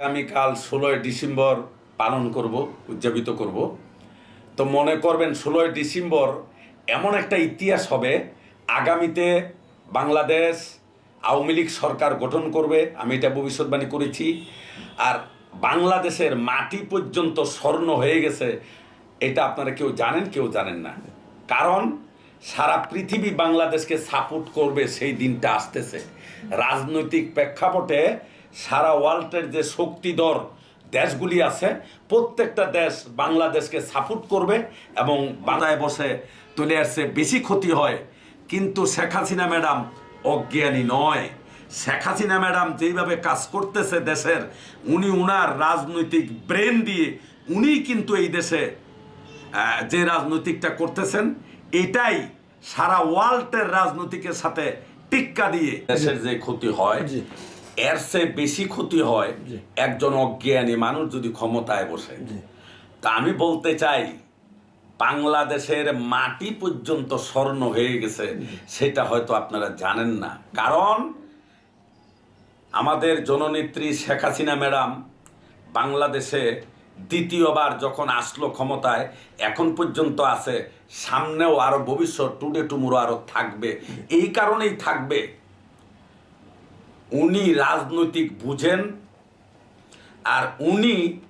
আগামীকাল ষোলোই ডিসেম্বর পালন করব, উদযাপিত করব। তো মনে করবেন ষোলোই ডিসেম্বর এমন একটা ইতিহাস হবে, আগামীতে বাংলাদেশ আওয়ামী লীগ সরকার গঠন করবে, আমি এটা ভবিষ্যৎবাণী করেছি। আর বাংলাদেশের মাটি পর্যন্ত স্বর্ণ হয়ে গেছে, এটা আপনারা কেউ জানেন কেউ জানেন না। কারণ সারা পৃথিবী বাংলাদেশকে সাপোর্ট করবে সেই দিনটা আসতেছে। রাজনৈতিক প্রেক্ষাপটে সারা ওয়ার্ল্ডের যে শক্তিধর দেশগুলি আছে, প্রত্যেকটা দেশ বাংলাদেশকে সাপোর্ট করবে এবং বাংলায় বসে তুলে আসছে বেশি ক্ষতি হয় কিন্তু শেখ হাসিনা ম্যাডাম অজ্ঞানী নয় শেখ হাসিনা ম্যাডাম যেইভাবে কাজ করতেছে দেশের, উনি উনার রাজনৈতিক ব্রেন দিয়ে উনি কিন্তু এই দেশে যে রাজনৈতিকটা করতেছেন, এটাই সারা ওয়ার্ল্ডের রাজনৈতিকের সাথে টিক্কা দিয়ে দেশের যে ক্ষতি হয়। এর চেয়ে বেশি ক্ষতি হয় একজন অজ্ঞানী মানুষ যদি ক্ষমতায় বসে। তা আমি বলতে চাই বাংলাদেশের মাটি পর্যন্ত স্বর্ণ হয়ে গেছে সেটা হয়তো আপনারা জানেন না। কারণ আমাদের জননেত্রী শেখ হাসিনা ম্যাডাম বাংলাদেশে দ্বিতীয়বার যখন আসলো ক্ষমতায় এখন পর্যন্ত আছে সামনেও আরও ভবিষ্যৎ টুডে টুমুরো আরও থাকবে। এই কারণেই থাকবে। উনি রাজনৈতিক বুঝেন আর উনি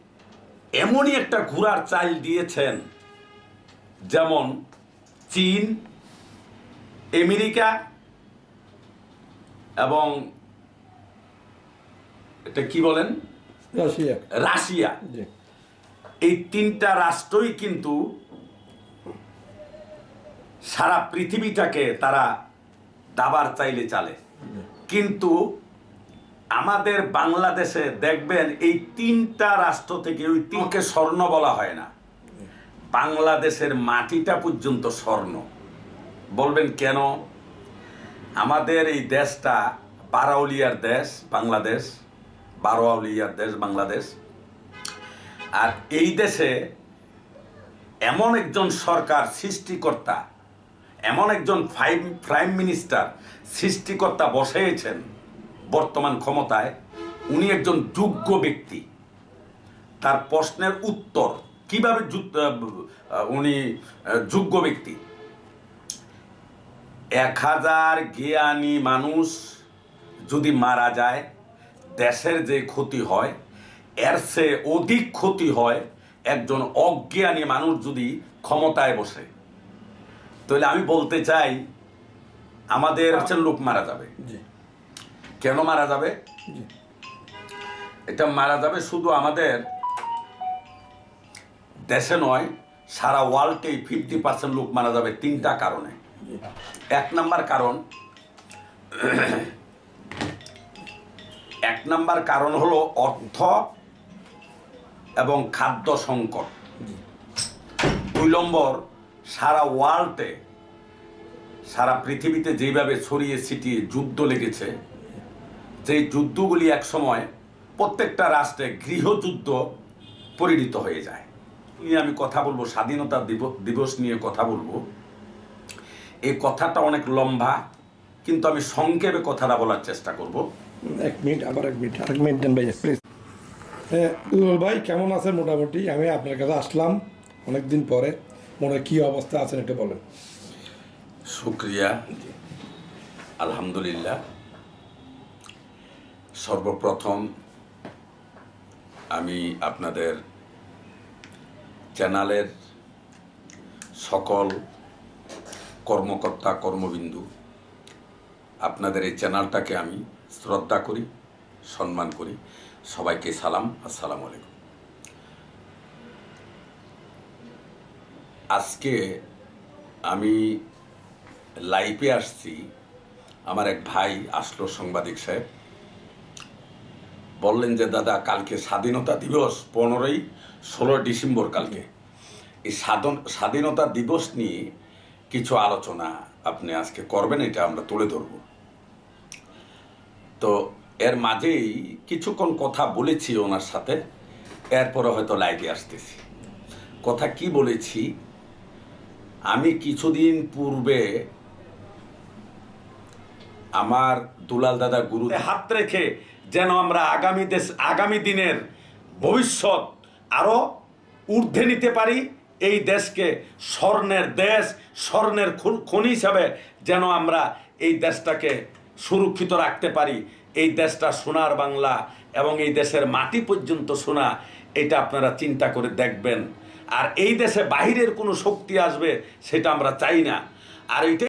এমনই একটা ঘোড়ার চাল দিয়েছেন যেমন চীন আমেরিকা এবং এটা কি বলেন? রাশিয়া। রাশিয়া। এই তিনটা রাষ্ট্রই কিন্তু সারা পৃথিবীটাকে তারা দাবার চাইলে চালে। কিন্তু আমাদের বাংলাদেশে দেখবেন এই তিনটা রাষ্ট্র থেকে ওই তিনকে স্বর্ণ বলা হয় না। বাংলাদেশের মাটিটা পর্যন্ত স্বর্ণ। বলবেন কেন? আমাদের এই দেশটা বারাউলিয়ার দেশ, বাংলাদেশ বারোয়াউলিয়ার দেশ, বাংলাদেশ। আর এই দেশে এমন একজন সরকার সৃষ্টিকর্তা, এমন একজন ফাইম প্রাইম মিনিস্টার সৃষ্টিকর্তা বসেছেন। বর্তমান ক্ষমতায় উনি একজন যোগ্য ব্যক্তি। তার প্রশ্নের উত্তর কীভাবে উনি যোগ্য ব্যক্তি? এক হাজার জ্ঞানী মানুষ যদি মারা যায় দেশের যে ক্ষতি হয় এর চেয়ে অধিক ক্ষতি হয় একজন অজ্ঞানী মানুষ যদি ক্ষমতায় বসে। তাহলে আমি বলতে চাই আমাদের লোক মারা যাবে। জি। কেন মারা যাবে? এটা মারা যাবে শুধু আমাদের দেশে নয় সারা ওয়ার্ল্ডেই ফিফটি পার্সেন্ট লোক মারা যাবে তিনটা কারণে। এক নাম্বার কারণ এক নাম্বার কারণ হলো অর্থ এবং খাদ্য সংকট। দুই নম্বর সারা ওয়ার্ল্ডে সারা পৃথিবীতে যেভাবে ছড়িয়ে ছিটিয়ে যুদ্ধ লেগেছে যেই যুদ্ধগুলি একসময় প্রত্যেকটা রাষ্ট্রে গৃহযুদ্ধ পরিণত হয়ে যায়। নিয়ে আমি কথা বলব স্বাধীনতা দিবস নিয়ে কথা বলব। এই কথাটা অনেক লম্বা কিন্তু আমি সংক্ষেপে কথাটা বলার চেষ্টা করব। এক মিনিট আবার এক মিনিট আরেক মিনিট দেন ভাই প্লিজ উল ভাই কেমন আছেন মোটামুটি? আমি আপনার কাছে আসলাম অনেক দিন পরে। মনে হয় কী অবস্থা আছেন একটু বলেন। শুক্রিয়া। আলহামদুলিল্লাহ। সর্বপ্রথম আমি আপনাদের চ্যানেলের সকল কর্মকর্তা, কর্মবিন্দু, আপনাদের এই চ্যানেলটাকে আমি শ্রদ্ধা করি, সম্মান করি। সবাইকে সালাম, আসসালামু আলাইকুম। আজকে আমি লাইভে আসছি, আমার এক ভাই আসলো সাংবাদিক সাহেব। বললেন যে, দাদা, কালকে স্বাধীনতা দিবস, পনেরোই ষোলো ডিসেম্বর কালকে। এই স্বাধন, স্বাধীনতা দিবস নিয়ে কিছু আলোচনা আপনি আজকে করবেন, এটা আমরা তুলে ধরব। তো এর মাঝেই কিছুক্ষণ কথা বলেছি ওনার সাথে, এরপরে হয়তো লাইভে আসতেছি। কথা কি বলেছি? আমি কিছুদিন পূর্বে আমার দুলাল দাদা গুরু হাত রেখে যেন আমরা আগামী দেশ, আগামী দিনের ভবিষ্যৎ আরও ঊর্ধ্বে নিতে পারি। এই দেশকে স্বর্ণের দেশ, স্বর্ণের খুন- হিসাবে যেন আমরা এই দেশটাকে সুরক্ষিত রাখতে পারি। এই দেশটা সোনার বাংলা এবং এই দেশের মাটি পর্যন্ত সোনা, এটা আপনারা চিন্তা করে দেখবেন। আর এই দেশে বাহিরের কোনো শক্তি আসবে, সেটা আমরা চাই না। আর এইটা